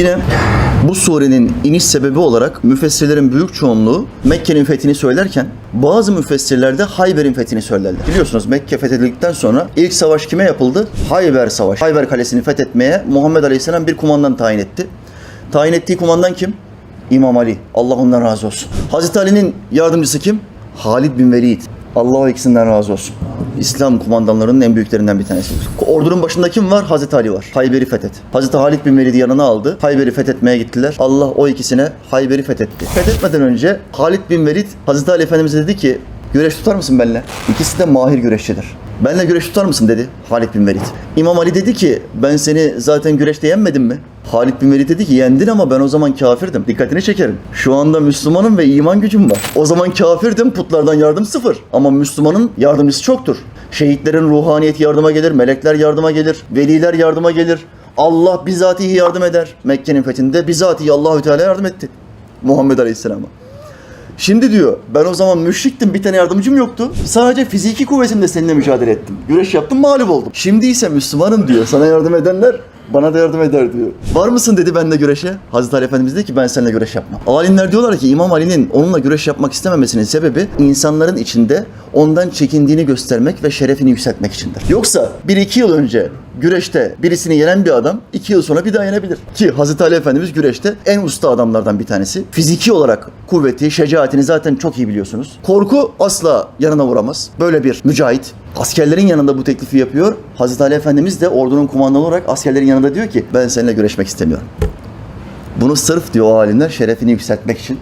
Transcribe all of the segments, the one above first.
Yine bu surenin iniş sebebi olarak müfessirlerin büyük çoğunluğu Mekke'nin fethini söylerken bazı müfessirler de Hayber'in fethini söylerler. Biliyorsunuz Mekke fethedildikten sonra ilk savaş kime yapıldı? Hayber Savaşı. Hayber Kalesi'ni fethetmeye Muhammed Aleyhisselam bir kumandan tayin etti. Tayin ettiği kumandan kim? İmam Ali. Allah ondan razı olsun. Hazreti Ali'nin yardımcısı kim? Halid bin Velid. Allah o ikisinden razı olsun. İslam kumandanlarının en büyüklerinden bir tanesi. Ordunun başında kim var? Hazreti Ali var. Hayber'i fethet. Hazreti Halid bin Velid'i yanına aldı. Hayber'i fethetmeye gittiler. Allah o ikisine Hayber'i fethetti. Fethetmeden önce Halid bin Velid Hazreti Ali Efendimiz'e dedi ki güreş tutar mısın benimle? İkisi de mahir güreşçidir. Benle güreş tutar mısın dedi Halid bin Velid. İmam Ali dedi ki ben seni zaten güreşte yenmedim mi? Halid bin Velid dedi ki yendin ama ben o zaman kafirdim. Dikkatini çekerim. Şu anda Müslümanım ve iman gücüm var. O zaman kafirdim putlardan yardım sıfır. Ama Müslümanın yardımcısı çoktur. Şehitlerin ruhaniyeti yardıma gelir, melekler yardıma gelir, veliler yardıma gelir. Allah bizatihi yardım eder. Mekke'nin fethinde bizatihi Allahü Teala yardım etti. Muhammed Aleyhisselam'a. Şimdi diyor ben o zaman müşriktim bir tane yardımcım yoktu. Sadece fiziki kuvvetimle seninle mücadele ettim. Güreş yaptım mağlup oldum. Şimdi ise Müslümanım diyor. Sana yardım edenler bana da yardım eder diyor. Var mısın dedi benimle güreşe. Hazreti Ali Efendimiz dedi ki ben seninle güreş yapmam. Alimler diyorlar ki İmam Ali'nin onunla güreş yapmak istememesinin sebebi insanların içinde ondan çekindiğini göstermek ve şerefini yükseltmek içindir. Yoksa bir iki yıl önce güreşte birisini yenen bir adam iki yıl sonra bir daha yenebilir. Ki Hazreti Ali Efendimiz güreşte en usta adamlardan bir tanesi. Fiziki olarak kuvveti, şecaatini zaten çok iyi biliyorsunuz. Korku asla yanına vuramaz. Böyle bir mücahit. Askerlerin yanında bu teklifi yapıyor. Hazreti Ali Efendimiz de ordunun kumandanı olarak askerlerin yanında diyor ki ben seninle güreşmek istemiyorum. Bunu sırf diyor o alimler şerefini yükseltmek için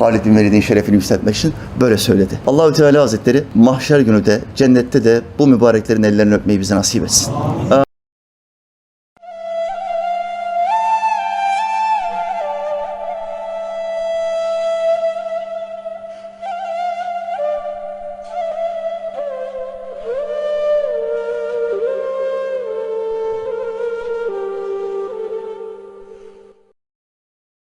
Halid bin Velid'in şerefini yükseltmek için böyle söyledi. Allahü Teala Hazretleri mahşer günü de cennette de bu mübareklerin ellerini öpmeyi bize nasip etsin.